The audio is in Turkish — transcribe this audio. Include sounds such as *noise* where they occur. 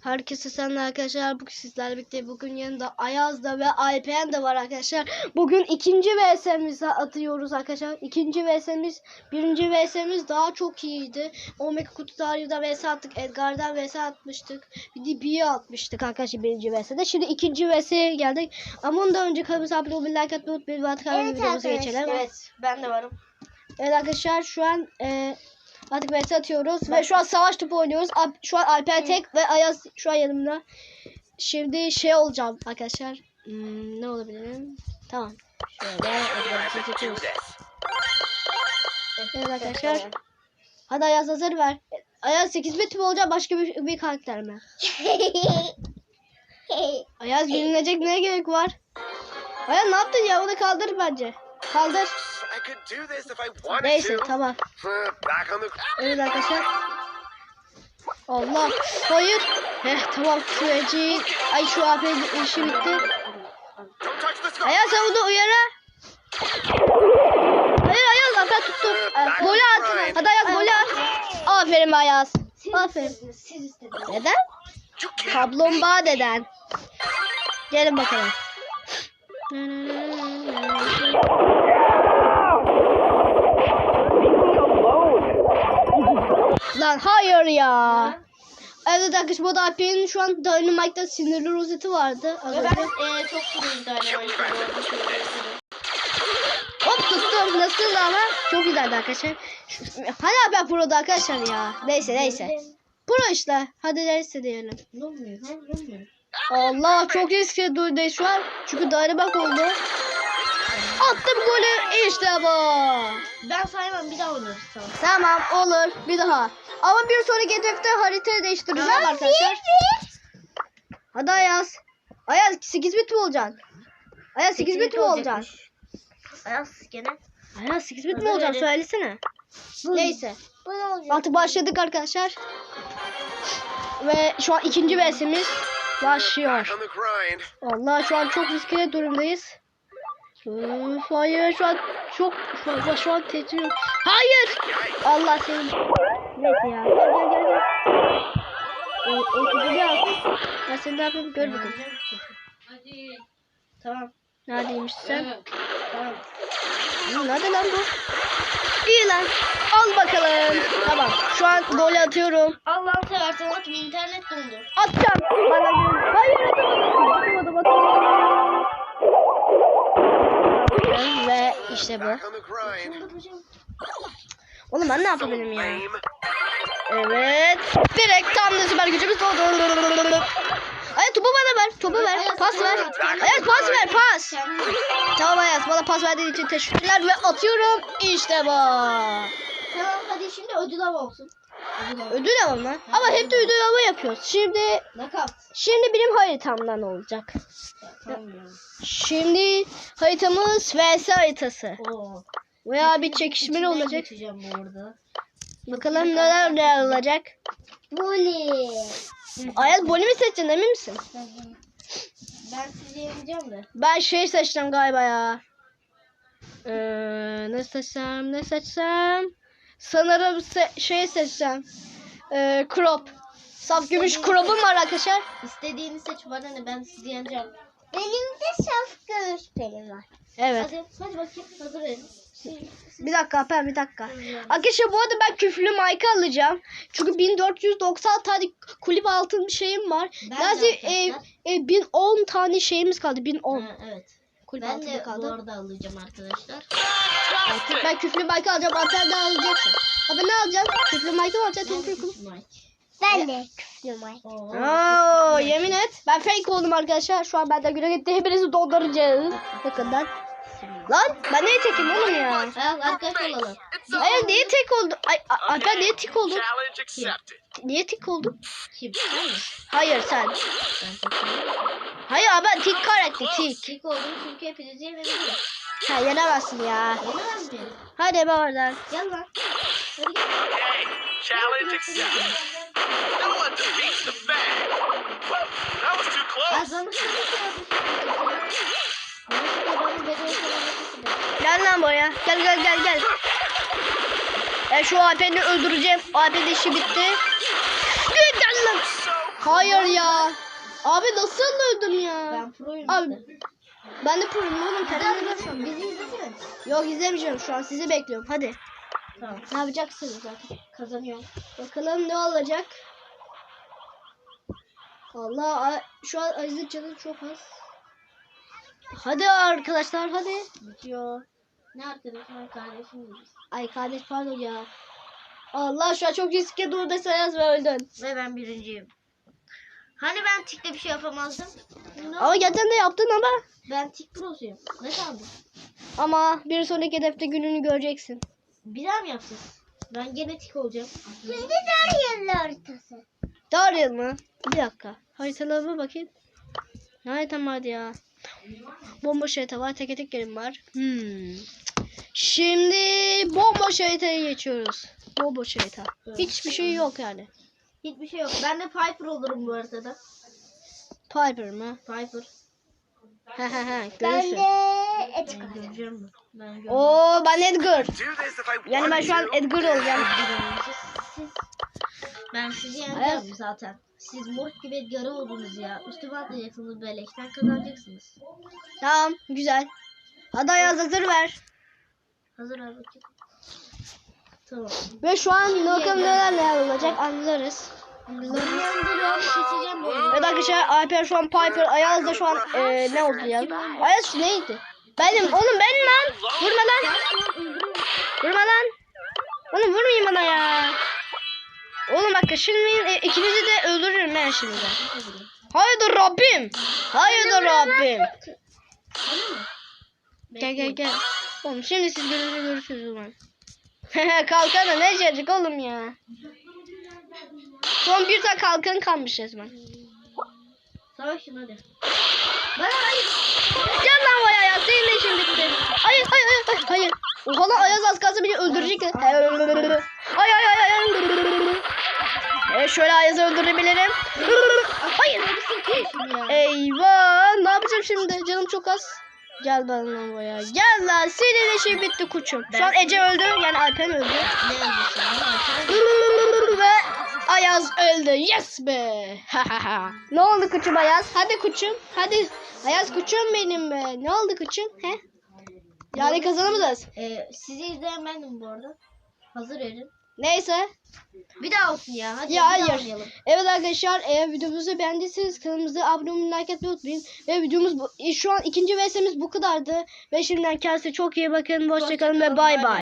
Herkese selamlar arkadaşlar. Bugün sizlerle birlikte bugün yanında Ayaz da ve Alpen de var arkadaşlar. Bugün ikinci VS'mizi atıyoruz arkadaşlar. İkinci VS'miz, birinci VS'miz daha çok iyiydi. Omega Kutu Daryo'da VS attık. Edgar'dan VS atmıştık. Bir de B'ye atmıştık arkadaşlar birinci VS'de. Şimdi ikinci VS'ye geldik. Ama ondan önce kanalımıza abone olmayı, like atmayı unutmayın. Evet videomuza arkadaşlar. geçelim. Evet ben de varım. Evet arkadaşlar şu an e, artık VS atıyoruz ve şu an savaş topu oynuyoruz. Şu an Alper tek ve Ayaz şu an yanımda. Şimdi şey olacağım arkadaşlar. Hmm, ne olabilirim? Tamam. Şöyle seçiyoruz. Evet arkadaşlar. Hadi Ayaz hazır ver. Ayaz 8 bit mi olacak başka bir, bir karakter mi? *laughs* Ayaz bilinecek neye gerek var? Ayaz ne yaptın ya onu kaldır bence. Kaldır. I could do this if I wanted Neyse to. tamam. *laughs* Back on the Evet arkadaşlar. Allah. Hayır. Heh tamam. Süreci. Ay şu AP işi bitti. Sen bunu uyara. Hayır Ayaz zaten tuttum. Golü at. Hadi Ayaz golü at. Aferin Ayaz. Aferin. Siz istediniz. Neden? Kaplumbağa deden. Gelin bakalım. Lan hayır ya. Evet arkadaşlar bu da Alper'in şu an Dynamite'da sinirli rozeti vardı. Az Ve önce. ben e, çok kuruyum Dynamite'ı Hop tuttum. Nasıl ama? Çok güzeldi arkadaşlar. Hala ben pro'da arkadaşlar ya. Neyse neyse. Pro işte. Hadi neyse diyelim. Ne olmuyor? Ha, ne olmuyor? Allah çok riskli duydu şu an. Çünkü Dynamite oldu. Attım golü. İşte bu. Ben saymam bir daha oynarız tamam. Tamam olur. Bir daha. Ama bir sonraki hedefte haritayı değiştireceğim arkadaşlar. Hadi Ayaz. Ayaz 8 bit mi olacaksın? Ayaz 8 bit mi olacaksın? Ayaz gene. Ayaz 8 bit mi Hadi olacaksın? öyle. Söylesene. Neyse. Bu ne olacak? Artık başladık arkadaşlar. Ve şu an ikinci versimiz başlıyor. On the grind. Allah şu an çok riskli durumdayız. Üf, hayır şu an çok fazla şu an titriyorum. Hayır. Allah seni. Neyse ya. Gel gel gel. gel. Ee, o bir al. Ben seni ne yapayım gör bakalım. Hadi. Tamam. Neredeymiş sen? Tamam. Hı, Nerede lan bu? İyi lan. Al bakalım. Tamam. Şu an gol atıyorum. Allah'ını seversen atma internet dondu. Atacağım. Bana gel. Hayır atamadım. Atamadım atamadım. İşte bu. Oğlum ben ne yapabilirim ya? Evet. Direkt tam da süper gücümüz oldu. Ay topu bana ver. Topu ver. Pas ver. Ayaz pas ver pas. Tamam Ayaz bana pas verdiğin için teşekkürler ve atıyorum. İşte bu. Tamam hadi şimdi ödül olsun. Ödül mı? Ama hep de ödül avı yapıyoruz. Şimdi şimdi benim haritamdan olacak. Şimdi haritamız vs haritası. Oo. Veya bir çekişmeli olacak. Bakalım neler neler olacak. Boli. Ayaz Boli mi seçeceksin emin misin? Ben sizi yeneceğim de. Ben şey seçtim galiba ya. Ee, ne seçsem ne seçsem. Sanırım se- şey seçsem. Ee, crop. Saf gümüş crop'um var arkadaşlar. İstediğini seç bana ne ben sizi yeneceğim. Benim de saf göğüs pelim var. Evet. Hadi hadi bakayım hazır verin. Bir dakika ben bir dakika. Arkadaşlar bu arada ben küflü mic alacağım. Çünkü 1490 tane kulüp altın şeyim var. Ben Lazım e, e, 1010 tane şeyimiz kaldı. 1010 Ha, evet. Kulüp Ben altında de bu kaldı. arada alacağım arkadaşlar. Artık ben küflü mic alacağım. Anten de alacaksın. Hadi ne alacaksın? Küflü mic mi alacaksın? Ben Küflü mic. Ben de küflüm var. Oo, yemin et. Ben fake oldum arkadaşlar. Şu an benden güne gitti. Hepinizi dolduracağız. Yakından. Lan ben niye tekim oğlum ya? Al arkadaş olalım. Hayır niye tek oldu? Ay, a- Alper niye tik oldu? Niye tik oldu? Kim? Hayır sen. Hayır abi ben tik karakter tik. Kim oldum çünkü hepinizi yenebilirim. Ha yenemezsin ya. Yenemez miyim? Hadi be oradan. Gel lan. Hadi gel. Hey, challenge accepted. No one defeats the bag. Whoa, that was too close. Gel lan buraya. Gel gel gel gel. Ben şu Alper'i öldüreceğim. Alper'in işi bitti. Gel lan. Hayır ya. Abi nasıl öldüm ya? Ben proyum Abi ben de proyum oğlum. Kendine bak. Bizi izlesene. Yok izlemeyeceğim şu an sizi bekliyorum. Hadi. Tamam. Ne yapacaksınız zaten? Kazanıyorum. Bakalım ne olacak. Allah şu an Aziz'in canı çok az. Hadi arkadaşlar hadi. Bitiyor. Ne arkadaşım kardeşim gibiyiz. Ay kardeş pardon ya. Allah şu an çok riske dur dese yaz ve öldün. Ve ben birinciyim. Hani ben tikle bir şey yapamazdım? Ne Ama geçen de yaptın ama. Ben tik prosuyum. Ne sandın? Ama bir sonraki hedefte gününü göreceksin. Bir daha mı yapacağız? Ben gene tik olacağım. Şimdi dar yıllar ortası. Daryl mı? Bir dakika. Haritalarıma bakayım. Ne haritam vardı ya? Bomboş harita var. Tek tek yerim var. Hmm. Şimdi bomboş haritaya geçiyoruz. Bomboş harita. Hiçbir şey yok yani. Hiçbir şey yok. Ben de Piper olurum bu arada. Piper mı? Piper. He he he. Ben de et Ben göreceğim? Ben. Oo ben Edgar. Yani ben şu an. Edgar olacağım. Ben sizi yeneceğim zaten. Siz mort gibi Edgar'ı oldunuz ya. Üstüme atlayacaksınız beleşten kazanacaksınız. Tamam güzel. Hadi Ayaz hazır ver. Hazır bakayım. Tamam. Ve şu an bakalım neler neler olacak anlarız. Evet arkadaşlar Alper şu an Piper, Ayaz da şu an e, ne oldu ya? Ayaz şu neydi? Benim, oğlum benim lan. Vurma lan. Vurma lan. Oğlum vurmayayım bana ya. Oğlum bak şimdi e, ikinizi de öldürürüm ben şimdi. Hayırdır Rabbim. Hayırdır Rabbim. Gel gel gel. Oğlum şimdi siz görünce görüşürüz o zaman. *laughs* Kalkan da ne çocuk oğlum ya. Son bir tane kalkan kalmış resmen. Savaşın hadi. Bana hayır. Gel lan Vay Ayaz senin de işin bitti. Hayır hayır hayır hayır. Oha lan Ayaz az kalsın beni öldürecek. Ay ay ay şöyle Ayaz'ı öldürebilirim. Hayır. Eyvah ne yapacağım şimdi canım çok az. Gel lan Vay Gel lan senin işin bitti kuçum. Şu an Ece öldü yani Alpen öldü. Ve Ayaz öldü. Yes be. *laughs* ne oldu kuçum Ayaz? Hadi kuçum. Hadi. Ayaz kuçum benim be. Ne oldu kuçum? He? Yani kazanamayacağız. Ee, sizi izleyen bendim bu arada. Hazır verin. Neyse. Bir daha olsun ya. Hadi Ya hayır. oynayalım. Evet arkadaşlar eğer videomuzu beğendiyseniz kanalımıza abone olmayı like etmeyi unutmayın. Ve videomuz bu, şu an ikinci VS'miz bu kadardı. Ve şimdiden kendinize çok iyi bakın. Hoşçakalın ve bay bay.